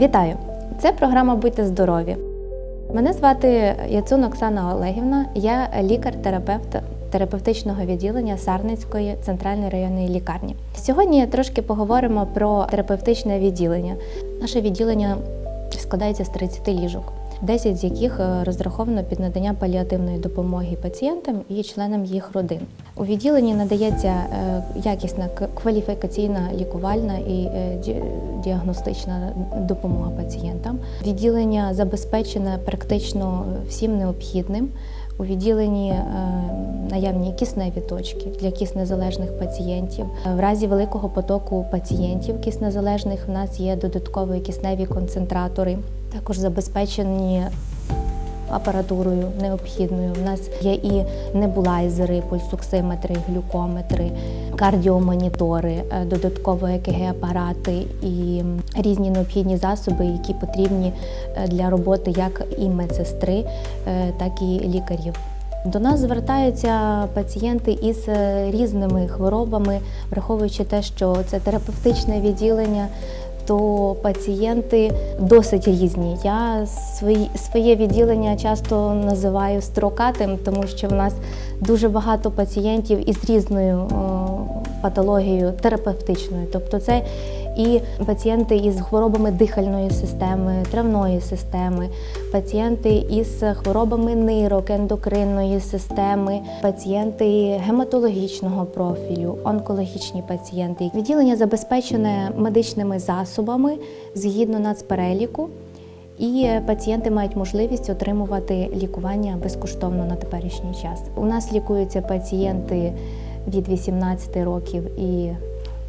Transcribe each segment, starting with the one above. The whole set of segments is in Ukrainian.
Вітаю! Це програма Будьте здорові. Мене звати Яцун Оксана Олегівна. Я лікар-терапевт терапевтичного відділення Сарницької центральної районної лікарні. Сьогодні трошки поговоримо про терапевтичне відділення. Наше відділення складається з 30 ліжок. 10 з яких е, розраховано під надання паліативної допомоги пацієнтам і членам їх родин. У відділенні надається е, якісна кваліфікаційна лікувальна і е, діагностична допомога пацієнтам. Відділення забезпечене практично всім необхідним. У відділенні наявні кисневі точки для киснезалежних пацієнтів. В разі великого потоку пацієнтів киснезалежних в нас є додаткові кисневі концентратори. Також забезпечені апаратурою необхідною. У нас є і небулайзери, пульсоксиметри, глюкометри, кардіомонітори, е, додатково ЕКГ-апарати і різні необхідні засоби, які потрібні е, для роботи як і медсестри, е, так і лікарів. До нас звертаються пацієнти із різними хворобами, враховуючи те, що це терапевтичне відділення, то пацієнти досить різні. Я свої, своє відділення часто називаю строкатим, тому що в нас дуже багато пацієнтів із різною патологією терапевтичною. Тобто це і пацієнти із хворобами дихальної системи, травної системи, пацієнти із хворобами нирок, ендокринної системи, пацієнти гематологічного профілю, онкологічні пацієнти. Відділення забезпечене медичними засобами згідно нацпереліку. І пацієнти мають можливість отримувати лікування безкоштовно на теперішній час. У нас лікуються пацієнти від 18 років і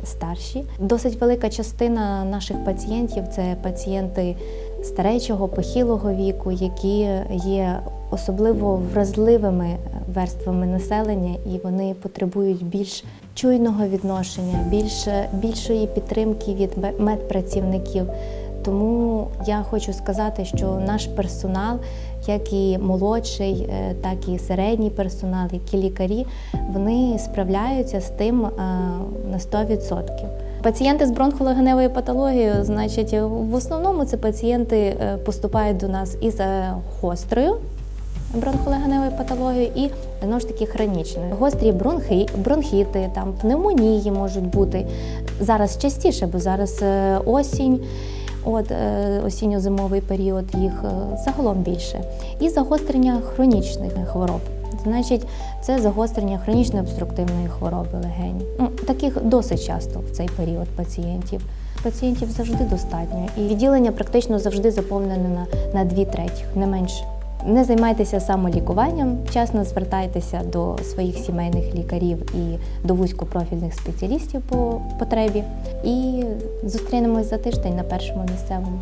старші. Досить велика частина наших пацієнтів це пацієнти старечого, похилого віку, які є особливо вразливими верствами населення, і вони потребують більш чуйного відношення, більш, більшої підтримки від ме- медпрацівників. Тому я хочу сказати, що наш персонал, як і молодший, е, так і середній персонал, як і лікарі, вони справляються з тим е, на 100%. Пацієнти з бронхологеневою патологією, значить, в основному це пацієнти е, поступають до нас із гострою бронхолегеневою патологією і знову ж таки хронічною. Гострі бронхи, бронхіти, там пневмонії можуть бути зараз частіше, бо зараз осінь. От е, осінньо-зимовий період їх е, загалом більше. І загострення хронічних хвороб. Значить, це загострення хронічної обструктивної хвороби легень. Ну, таких досить часто в цей період пацієнтів. Пацієнтів завжди достатньо, і відділення практично завжди заповнене на, на дві третіх, не менше. Не займайтеся самолікуванням, вчасно звертайтеся до своїх сімейних лікарів і до вузькопрофільних спеціалістів по потребі. І зустрінемось за тиждень на першому місцевому.